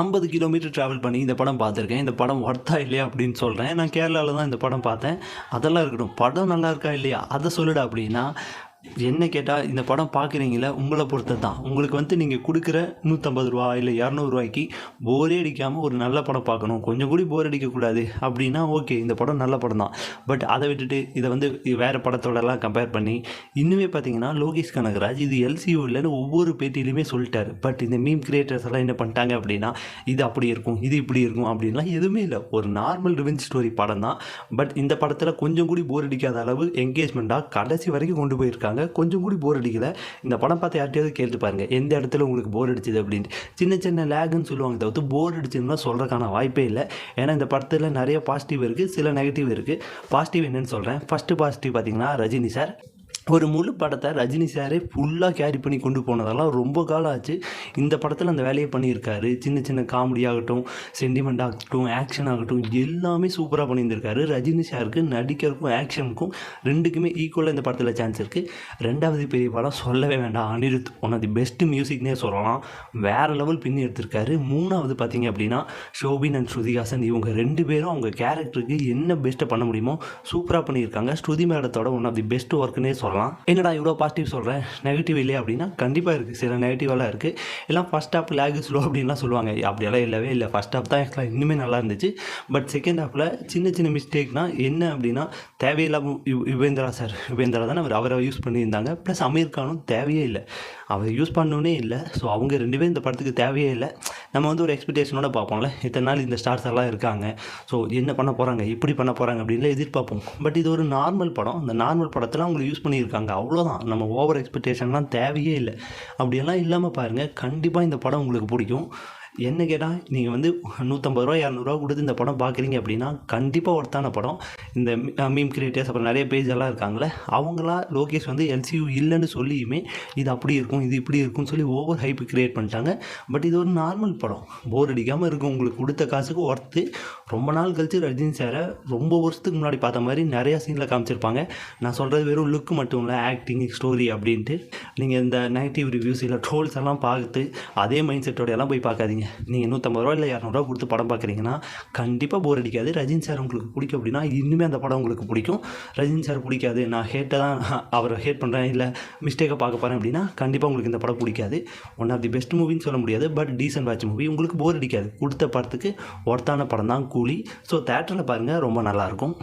ஐம்பது kilometre travel பண்ணி இந்த படம் பார்த்துருக்கேன். இந்த படம் ஒர்த்தா இல்லையா அப்படின்னு சொல்கிறேன் நான் கேரளாவில் தான் இந்த படம் பார்த்தேன். அதெல்லாம் இருக்கட்டும். படம் நல்லா இருக்கா இல்லையா? அதை சொல்லுடா அப்படின்னா என்ன கேட்டால் இந்த படம் பார்க்குறீங்களா உங்களை பொறுத்து தான் உங்களுக்கு வந்து நீங்கள் கொடுக்குற நூற்றம்பது ரூபா இல்லை இரநூறுவாய்க்கு போரே அடிக்காமல் ஒரு நல்ல படம் பார்க்கணும் கொஞ்சம் கூட போர் அடிக்கக்கூடாது அப்படின்னா ஓகே இந்த படம் நல்ல படம் தான். பட் அதை விட்டுட்டு இதை வந்து வேறு படத்தோடலாம் கம்பேர் பண்ணி இன்னுமே பார்த்தீங்கன்னா லோகேஷ் கனகராஜ் இது எல்சியூ இல்லைன்னு ஒவ்வொரு பேட்டியிலுமே சொல்லிட்டார். பட் இந்த மீம் கிரியேட்டர்ஸ் எல்லாம் என்ன பண்ணிட்டாங்க அப்படின்னா இது அப்படி இருக்கும் இது இப்படி இருக்கும் அப்படின்லாம் எதுவுமே இல்லை. ஒரு நார்மல் ரிவெஞ்ச் ஸ்டோரி படம் தான். பட் இந்த படத்தில் கொஞ்சம் கூட போர் அடிக்காத அளவு என்கேஜ்மெண்ட்டாக கடைசி வரைக்கும் கொண்டு போயிருக்காங்க. கொஞ்சம் கூட போர் அடிக்கலை. இந்த படம் பார்த்து யார்ட்டையாவது கேட்டு பாருங்க. எந்த இடத்துல உங்களுக்கு போர் அடிச்சது அப்படின்ட்டு. சின்ன சின்ன லேகுன்னு சொல்லுவாங்க தவிர்த்து போர் அடிச்சதுன்னா சொல்கிறக்கான வாய்ப்பே இல்லை. ஏன்னா இந்த படத்தில் நிறைய பாசிட்டிவ் இருக்குது சில நெகட்டிவ் இருக்குது பாசிட்டிவ் என்னென்னு சொல்கிறேன் ஃபஸ்ட்டு பாசிட்டிவ் பார்த்தீங்கன்னா ரஜினி சார் ஒரு முழு படத்தை ரஜினி சாரே ஃபுல்லாக கேரி பண்ணி கொண்டு போனதெல்லாம் ரொம்ப காலம் ஆச்சு. இந்த படத்தில் அந்த வேலையை பண்ணியிருக்காரு. சின்ன சின்ன காமெடி ஆகட்டும் சென்டிமெண்ட் ஆகட்டும் ஆக்ஷன் ஆகட்டும் எல்லாமே சூப்பராக பண்ணியிருந்திருக்காரு. ரஜினி சாருக்கு நடிக்கிறதுக்கும் ஆக்ஷனுக்கும் ரெண்டுக்குமே ஈக்குவலாக இந்த படத்தில் சான்ஸ் இருக்குது ரெண்டாவது பெரிய படம் சொல்லவே வேண்டாம். Anirudh one of the best மியூசிக்னே சொல்லலாம். வேறு லெவல் பின்னி எடுத்திருக்காரு. மூணாவது பார்த்தீங்க அப்படின்னா ஷோபின் அண்ட் ஸ்ருதிஹாசன் இவங்க ரெண்டு பேரும் அவங்க கேரக்டருக்கு என்ன பெஸ்ட்டை பண்ண முடியுமோ சூப்பராக பண்ணியிருக்காங்க. ஸ்ருதி மேடத்தோட ஒன் ஆஃப் தி பெஸ்ட் ஒர்க்குன்னே சொல்லலாம். என்னடா இவ்வளோ பாசிட்டிவ் சொல்கிறேன் நெகட்டிவ் இல்லையா அப்படின்னா கண்டிப்பாக இருக்குது சில நெகட்டிவெல்லாம் இருக்குது எல்லாம் ஃபஸ்ட் ஹாஃப் லேக் ஸ்லோ அப்படின்லாம் சொல்லுவாங்க. அப்படியெல்லாம் இல்லவே இல்லை. ஃபஸ்ட் ஹாஃப் தான் ஆக்சுவலாக இன்னுமே நல்லா இருந்துச்சு. பட் செகண்ட் ஹாஃபில் சின்ன சின்ன மிஸ்டேக்னால் என்ன அப்படின்னா தேவையில்லாமல் யு- யுவேந்திரா சார் யுவேந்திரா தானே அவர் அவரை யூஸ் பண்ணியிருந்தாங்க. ப்ளஸ் அமீர் கானும் தேவையே இல்லை. அவர் யூஸ் பண்ணோன்னே இல்லை. ஸோ அவங்க ரெண்டு பேரும் இந்த படத்துக்கு தேவையே இல்லை. நம்ம வந்து ஒரு எக்ஸ்பெக்டேஷனோட பார்ப்போம்ல. இத்தனை நாள் இந்த ஸ்டார்ஸ் எல்லாம் இருக்காங்க. ஸோ என்ன பண்ண போகிறாங்க இப்படி பண்ண போகிறாங்க அப்படின்லாம் எதிர்பார்ப்போம். பட் இது ஒரு நார்மல் படம். அந்த நார்மல் படத்தில் அவங்க யூஸ் பண்ணியிருக்காங்க. அவ்வளோதான் நம்ம ஓவர் எக்ஸ்பெக்டேஷன்லாம் தேவையே இல்லை. அப்படியெல்லாம் இல்லாமல் பாருங்கள் கண்டிப்பாக இந்த படம் உங்களுக்கு பிடிக்கும். என்ன கேட்டால் நீங்கள் வந்து நூற்றம்பது ரூபா இரநூறுவா கொடுத்து இந்த படம் பார்க்குறீங்க அப்படின்னா கண்டிப்பாக ஒருத்தான படம். இந்த மீம் கிரியேட்டர்ஸ் அப்புறம் நிறைய பேஜ் எல்லாம் இருக்காங்களே அவங்களாம் லோகேஷ் வந்து எல்சியூ இல்லைன்னு சொல்லியுமே இது அப்படி இருக்கும் இது இப்படி இருக்கும்னு சொல்லி ஓவர் ஹைப் கிரியேட் பண்ணிட்டாங்க. பட் இது ஒரு நார்மல் படம். போர் அடிக்காமல் இருக்கும் உங்களுக்கு கொடுத்த காசுக்கு ஒர்த்து ரொம்ப நாள் கழிச்சு ரஜினி சாரை ரொம்ப வருஷத்துக்கு முன்னாடி பார்த்த மாதிரி நிறையா சீனில் காமிச்சிருப்பாங்க. நான் சொல்கிறது வெறும் லுக் மட்டும் இல்லை ஆக்டிங் ஸ்டோரி அப்படின்ட்டு. நீங்கள் இந்த நெகட்டிவ் ரிவ்யூஸ் இல்லை ட்ரோல்ஸ் எல்லாம் பார்த்து அதே மைண்ட் செட்டோட எல்லாம் போய் பார்க்காதீங்க. நீங்கள் நூற்றம்பது ரூபா இல்லை இரநூறுவா கொடுத்து படம் பார்க்குறீங்கன்னா கண்டிப்பாக போர் அடிக்காது. ரஜினி சார் உங்களுக்கு பிடிக்கும் அப்படின்னா இன்னுமே அந்த படம் உங்களுக்கு பிடிக்கும். ரஜினி சார் பிடிக்காது. நான் ஹேட்டை தான் அவரை ஹேட் பண்ணுறேன் இல்லை மிஸ்டேக்கை பார்க்க போகிறேன் அப்படின்னா கண்டிப்பாக உங்களுக்கு இந்த படம் பிடிக்காது. ஒன் ஆஃப் தி பெஸ்ட் மூவின்னு சொல்ல முடியாது பட் டீசன்ட் வாட்ச் மூவி உங்களுக்கு போர் அடிக்காது. கொடுத்த படத்துக்கு ஒர்த்தான படம் தான் கூலி. ஸோ தேட்டரில் பாருங்கள் ரொம்ப நல்லாயிருக்கும்